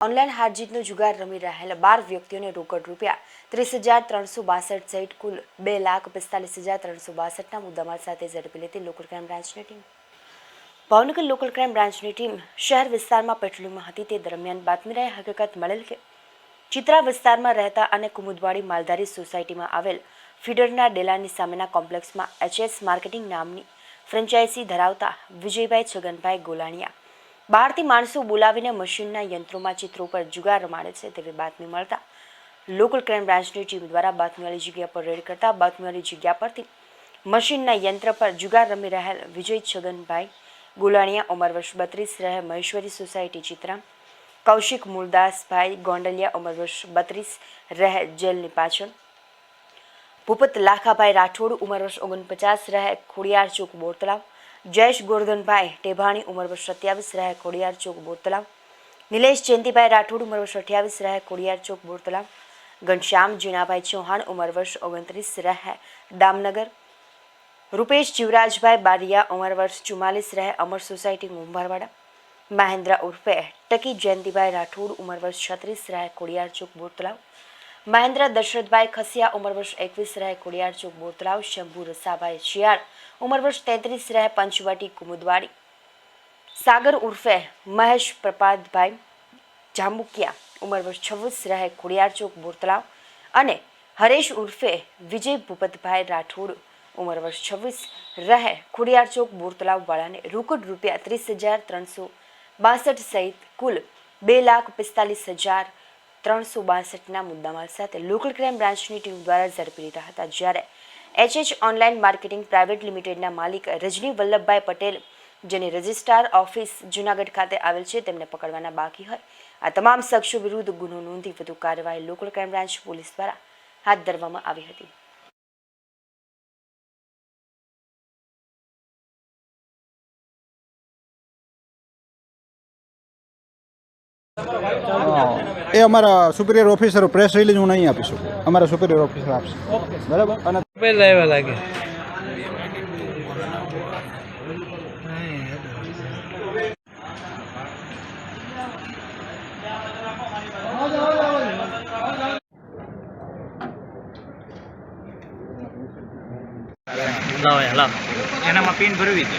Online હારજીતનો જુગાર રમી રહેલા બાર વ્યક્તિઓને રોકડ રૂપિયા ત્રીસ હજાર ત્રણસો બાસઠ સહિત કુલ બે લાખ પિસ્તાલીસ હજાર ત્રણસો બાસઠના મુદ્દામાલ સાથે ઝડપી લેતી લોકલ ક્રાઇમ બ્રાન્ચની ટીમ. ભાવનગર લોકલ ક્રાઇમ બ્રાન્ચની ટીમ શહેર વિસ્તારમાં પેટ્રોલિંગમાં હતી. તે દરમિયાન બાતમીરાએ હકીકત મળેલ કે ચિત્રા વિસ્તારમાં રહેતા અને કુમુદવાડી માલધારી સોસાયટીમાં આવેલ ફીડરના ડેલાની સામેના કોમ્પ્લેક્સમાં એચએસ માર્કેટિંગ નામની ફ્રેન્ચાઇઝી ધરાવતા વિજયભાઈ છગનભાઈ ગોલાણીયા બહારથી માણસો બોલાવીને મશીનના યંત્રોમાં ચિત્રો પર જુગાર રમાડે છે તેવી બાતમી મળતા લોકલ ક્રાઇમ બ્રાન્ચની ટીમ દ્વારા બાતમીવાળી જગ્યા પર રેડ કરતા બાતમીવાળી જગ્યા પરથી મશીનના યંત્ર પર જુગાર રમી રહેલ વિજય છગનભાઈ ગુલાણીયા ઉંમર વર્ષ બત્રીસ રહે, મહેશ્વરી સોસાયટી ચિત્રા, કૌશિક મૂળદાસભાઈ ગોંડલિયા ઉંમર વર્ષ બત્રીસ રહે, જેલની પાછળ. ભૂપત લાખાભાઈ રાઠોડ, ઉંમર વર્ષ ઓગણપચાસ રહે, ખોડિયાર ચોક બોરતલાવ જયેશ ગોરધનભાઈ ટેભાણી, ઉંમર વર્ષ સત્યાવીસ, રહે ખોડિયાર ચોક, બોરતલાવ. નિલેશ જયંતિભાઈ રાઠોડ, ઉંમર વર્ષ અઠ્યાવીસ, રહે ખોડિયાર ચોક, બોરતલાવ. ઘનશ્યામ જીણાભાઈ ચૌહાણ, ઉંમર વર્ષ ઓગણત્રીસ, રહે દામનગર. રૂપેશ જીવરાજભાઈ બારિયા, ઉંમર વર્ષ ચુમ્માલીસ, રહે અમર સોસાયટી મુંબારવાડા મહેન્દ્ર ઉર્ફે ટકી જયંતિભાઈ રાઠોડ, ઉંમર વર્ષ છત્રીસ, રહે ખોડિયાર ચોક, બોરતલાવ. મહેન્દ્ર, દશરથભાઈ ખસિયા, ઉંમર વર્ષ એકવીસ રહે ખોડિયાર ચોક બોરતલાવ શંભુ, રસાભાઈ, શિયાળ. ઉંમર વર્ષ તેત્રીસ રહે, પંચવટી, કુમુદવાડી. સાગર ઉર્ફે મહેશ પ્રપાતભાઈ જાંબુકિયા. ઉંમર વર્ષ છવ્વીસ રહે ખોડિયાર ચોક બોરતલાવ અને હરેશ ઉર્ફે વિજય ભૂપતભાઈ રાઠોડ. ઉંમર વર્ષ છવ્વીસ રહે ખોડિયાર ચોક બોરતલાવ વાળાને રોકડ રૂપિયા ત્રીસ હજાર ત્રણસો બાસઠ સહિત કુલ બે લાખ પિસ્તાલીસ હજાર ત્રણસો બાસઠના મુદ્દામાલ સાથે લોકલ ક્રાઇમ બ્રાન્ચની ટીમ દ્વારા ઝડપી લીધા હતા, જ્યારે એચએચ ઓનલાઈન માર્કેટિંગ પ્રાઇવેટ લિમિટેડના માલિક રજની વલ્લભભાઈ પટેલ, જેની રજિસ્ટ્રાર ઓફિસ જુનાગઢ ખાતે આવેલ છે, તેમને પકડવાના બાકી હોય. આ તમામ શખ્સો વિરુદ્ધ ગુનો નોંધી વધુ કાર્યવાહી લોકલ ક્રાઇમ બ્રાન્ચ પોલીસ દ્વારા હાથ ધરવામાં આવી હતી. એ અમારા સુપિરિયર ઓફિસર પ્રેસ રિલીઝ હું નહીં આપી શકું અમારા સુપિરિયર ઓફિસર આપશે. બરાબર? અને પહેલા લાગે. લાવો. એનામાં પિન ભરવી છે.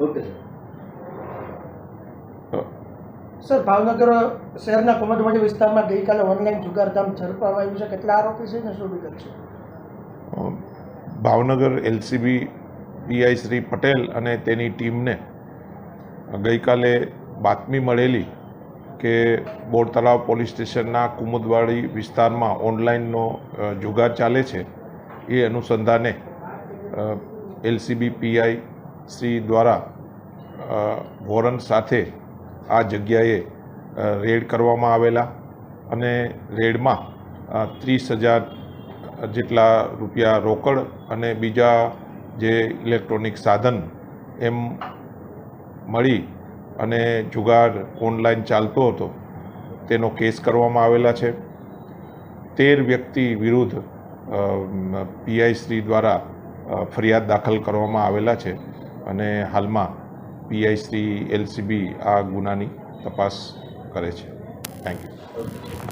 Okay sir. સર ભાવનગર શહેરના કોમટવાડી વિસ્તારમાં ગઈકાલે ઓનલાઈન જુગારધામ ઝડપવામાં આવ્યું છે. કેટલા આરોપી છે ને શું વિગત છે? ભાવનગર એલસીબી પીઆઈ શ્રી પટેલ અને તેની ટીમને ગઈકાલે બાતમી મળેલી કે બોર તળાવ પોલીસ સ્ટેશનના કુમુદવાડી વિસ્તારમાં ઓનલાઈનનો જુગાર ચાલે છે એ અનુસંધાને એલસીબી પીઆઈ શ્રી દ્વારા વોરન સાથે આ જગ્યાએ રેડ કરવામાં આવેલા અને રેડમાં ત્રીસ હજાર જેટલા રૂપિયા રોકડ અને બીજા જે ઇલેક્ટ્રોનિક સાધન એમ મળી અને જુગાર ઓનલાઈન ચાલતો હતો, તેનો કેસ કરવામાં આવેલા છે. તેર વ્યક્તિ વિરુદ્ધ પીઆઈ શ્રી દ્વારા ફરિયાદ દાખલ કરવામાં આવેલા છે અને હાલમાં પીઆઈ એલસીબી આ ગુનાની તપાસ કરે છે. Thank you